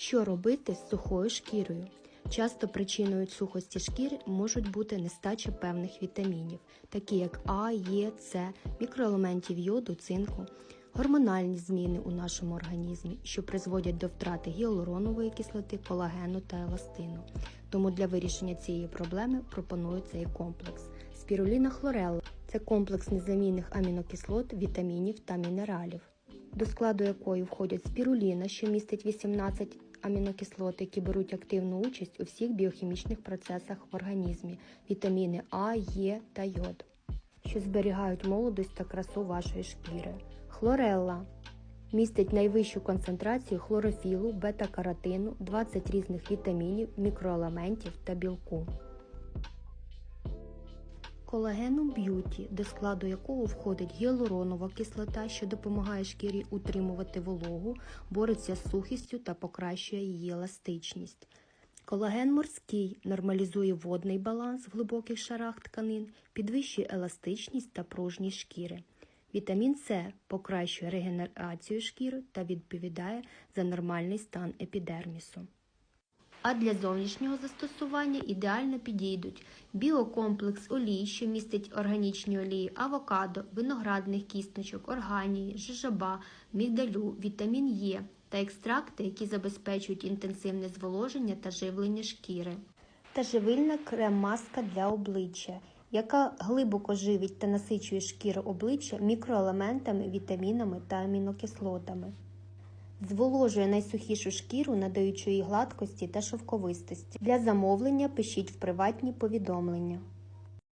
Що робити з сухою шкірою? Часто причиною сухості шкіри можуть бути нестача певних вітамінів, такі як А, Е, С, мікроелементів йоду, цинку, гормональні зміни у нашому організмі, що призводять до втрати гіалуронової кислоти, колагену та еластину. Тому для вирішення цієї проблеми пропоную цей комплекс. Спіруліна хлорелла це комплекс незамінних амінокислот, вітамінів та мінералів, до складу якої входять спіруліна, що містить 18 амінокислот, які беруть активну участь у всіх біохімічних процесах в організмі, вітаміни А, Е та йод, що зберігають молодость та красу вашої шкіри. Хлорелла містить найвищу концентрацію хлорофілу, бета-каротину, 20 різних вітамінів, мікроелементів та білку. Колагеном б'юті, до складу якого входить гіалуронова кислота, що допомагає шкірі утримувати вологу, бореться з сухістю та покращує її еластичність. Колаген морський нормалізує водний баланс в глибоких шарах тканин, підвищує еластичність та пружність шкіри. Вітамін С покращує регенерацію шкіри та відповідає за нормальний стан епідермісу. А для зовнішнього застосування ідеально підійдуть біокомплекс олій, що містить органічні олії, авокадо, виноградних кісточок, органії, жижаба, мігдалю, вітамін Е та екстракти, які забезпечують інтенсивне зволоження та живлення шкіри. Та живильна крем-маска для обличчя, яка глибоко живить та насичує шкіру обличчя мікроелементами, вітамінами та амінокислотами. Зволожує найсухішу шкіру, надаючи їй гладкості та шовковистості. Для замовлення пишіть в приватні повідомлення.